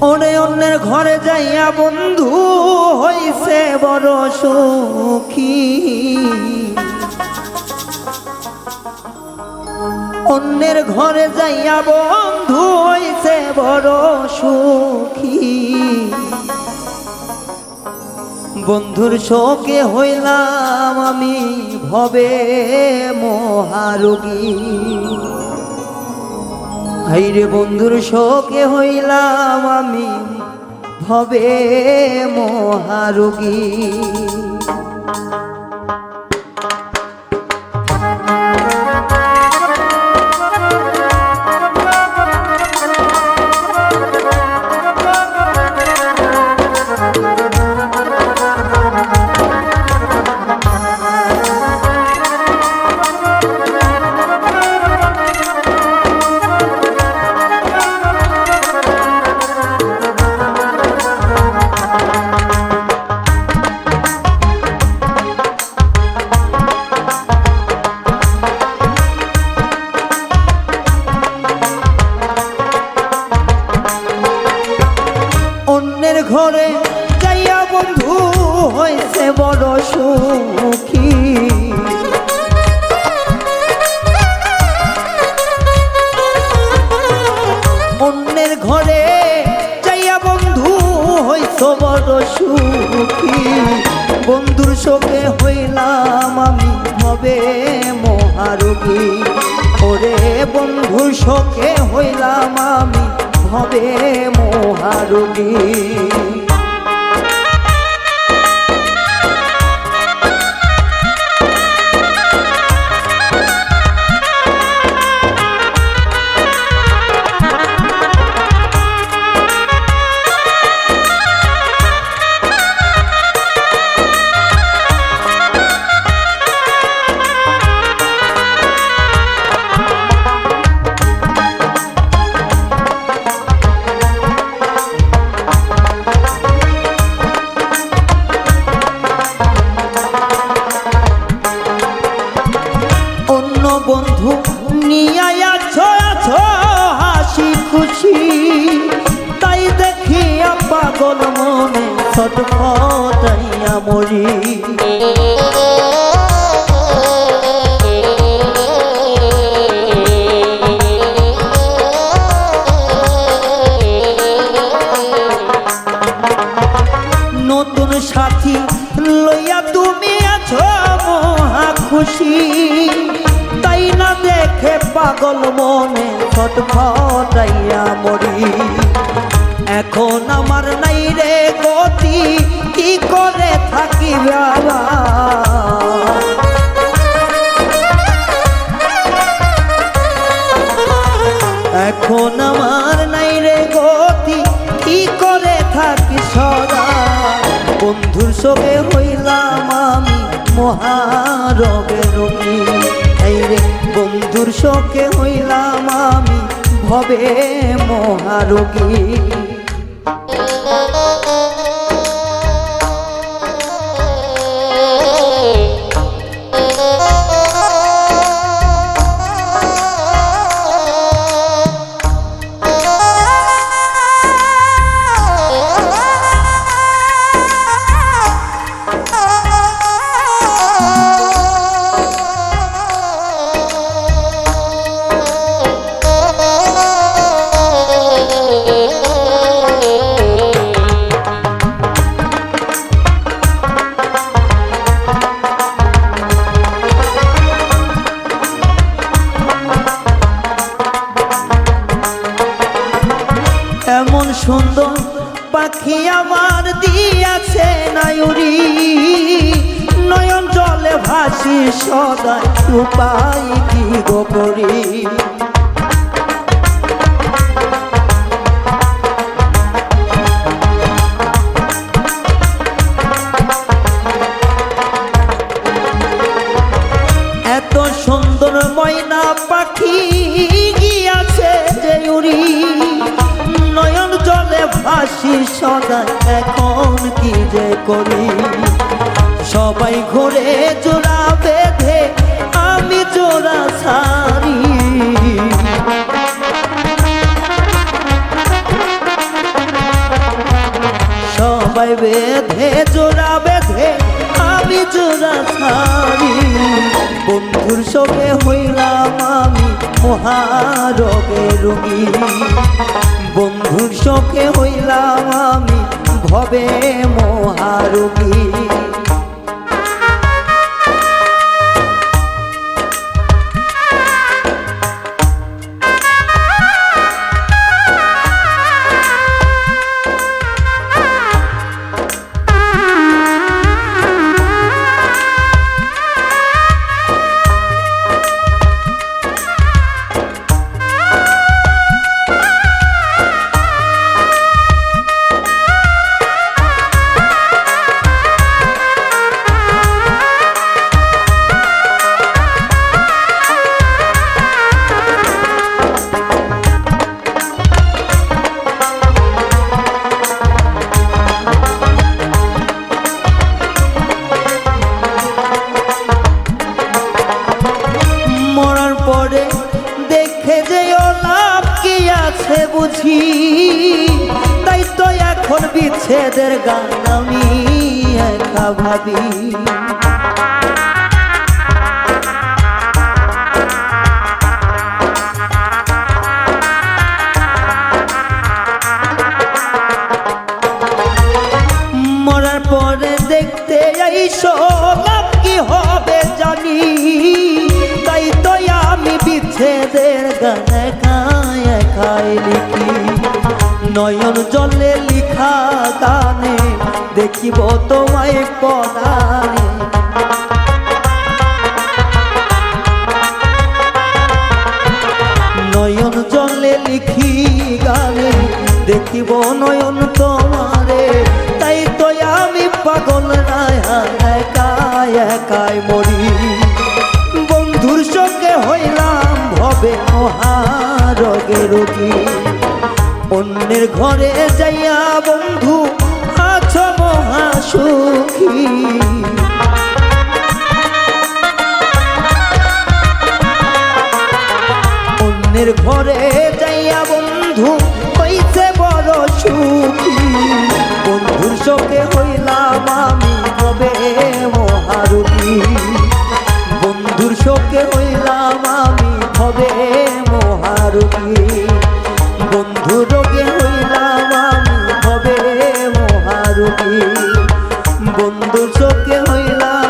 ওরে অন্যের ঘরে যাইয়া বন্ধু হইছে বড় সুখী। অন্যের ঘরে যাইয়া বন্ধু হইছে বড় সুখী। বন্ধুর শোকে হইলাম আমি ভবে মহারোগী। হাইরে বন্ধুর শোকে হইলাম আমি ভবে মহারোগী। বড় সুখী। অন্যের ঘরে যাইয়া বন্ধু হইছ বড় সুখী। বন্ধুর শোকে হইলাম আমি হবে মহারোগী। ওরে বন্ধুর শোকে হইলাম আমি হবে মহারোগী। তাই দেখিয়া পাগল মনে ছটফটাইয়া মরি। নতুন সাথী লইয়া তুমি আছো মহা খুশি। পাগল মনে ছটফটাইয়া মরি। এখন আমার নাই রে গতি, কি করে থাকি বাবা এখন আমার নাই রে গতি, কি করে থাকি সদা? বন্ধুর সঙ্গে হইলাম আমি মহারবে রোগী বন্ধুর শোকে হইলাম আমি ভবে মহারোগী। পাখি আমার দিয়াছে নায়ুরি। নয়ন জলে ভাসি সদায় উপায় কি গো সদায় এখন কি যে করি? সবাই ঘোরে জোড়া বেঁধে, আমি জোড়া সারি। সবাই বেঁধে, জোড়া বেঁধে, আমি জোড়া সারি। বন্ধুর সঙ্গে হইলাম আমি মহারোগে রুগী। বন্ধুর শোকে হইলাম আমি ভবে মহারোগী। বিচ্ছেদের গান আমি একা ভাবি। মরার পরে দেখতে আইসো লাভ কি হবে জানি। তাই তো আমি বিচ্ছেদের গানে গায়ে খাই লিখি। নয়ন জলে লিখা গানে দেখিব তোমায় পদানে নয়ন জলে লিখি গানে, দেখিব নয়ন তোমারে। তাই তো আমি পাগল অন্যের ঘরে যাইয়া বন্ধু আছো মহাসুখী। অন্যের ঘরে যাইয়া বন্ধু 天黑了。